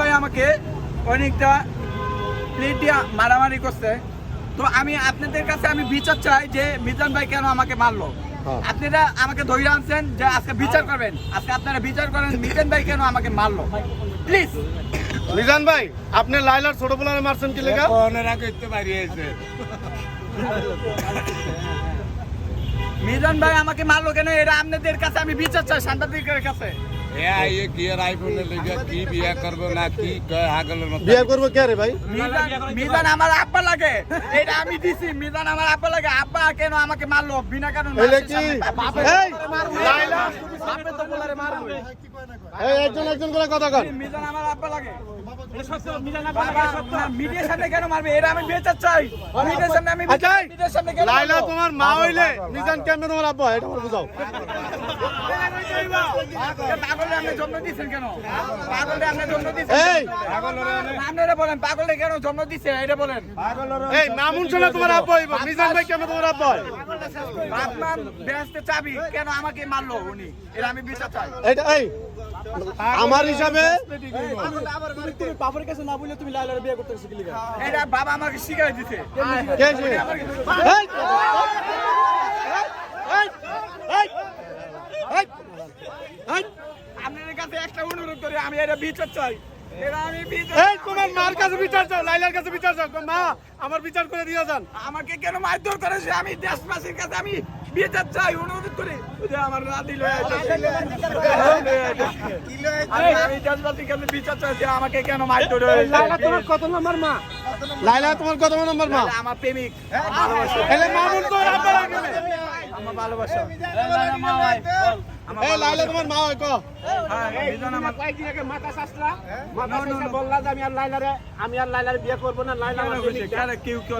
ভাই আমাকে অনেকটা প্লেট দিয়ে মারামারি করছে। তো আমি আপনাদের কাছে আমি বিচার চাই যে মিজান ভাই কেন আমাকে মারলো। হ্যাঁ। আপনারা আমাকে ধরে আনছেন যে আজকে বিচার করবেন। আজকে আপনারা বিচার করেন মিজান ভাই কেন আমাকে মারলো। প্লিজ মিজান ভাই আপনি লাইলার ছোট পোলারে মারছেন কি লেগা? ওনারা করতে পারিয়েছে মিজান ভাই আমাকে মারলো কেন? এটা আপনাদের কাছে আমি বিচার চাই সাংবাদিকের কাছে। বিয়া করব না কি রে ভাই? মিজান আমার আব্বা লাগে। এটা আমি দিছি মিজান আমার আব্বা লাগে। আব্বা কেন আমাকে মারলো? বিনা কারণ কি এই লাইলা এই একজন একজন করে কথা কর মিজান আমার আব্বা লাগে। মিডিয়ার সামনে কেন মারবে? এটা আমি বেচার চাই। মিডিয়ার আমি মিডিয়ার সামনে কেন লাইলা মারবো? তোমার মা হইলে মিজান কেমনে তোমার আব্বা এটা বুঝাও। আপনি জন্ম দিয়েছেন কেন? পাগলে আপনি জন্ম দিয়েছেন এই! আপনারা বলেন পাগলে কেন জন্ম দিছে এটা বলেন। এই মামুন শোনা তোমার আব্বা হইব মিজান ভাই কেমনে তোমার আব্বা আপনার ব্যস্ত চাবি কেন আমাকে মারলো উনি? এটা আমি বিচার চাই। এটা এই আমার হিসাবে এটা বাবা আমাকে শিখাই দিছে। কে? এই! এই! এই! এই! এই! আপনাদের কাছে একটা অনুরোধ করি আমি এটা বিচার চাই। এটা আমি বিচার এই তোমার মার কাছে বিচার চাও লাইলার কাছে বিচার চাও। মা আমার বিচার করে দিয়ে যান। আমাকে কেন মারধর করেছে আমি দেশবাসীর কাছে আমি বিচার চাই অনুরোধ করি। যে আমার আমি দেশবাসীর কাছে বিচার চাই যে আমাকে কেন মারধর কত নম্বর মা? লাইলা তোমার কত নম্বর মা আমার প্রেমিক। আমার ভালোবাসা। এলে মামুন তো আব্বা লাগে আমার ভালোবাসা। আমার এ লাইলা তোমার মা হয় ক হ্যাঁ, আমার কয়েকদিন আগে মাথা শাসলা মাথা শাসলা বললা যে আমি আর লাইলারে আমি আর লাইলারে বিয়ে করব না লাইলা কেউ কেউ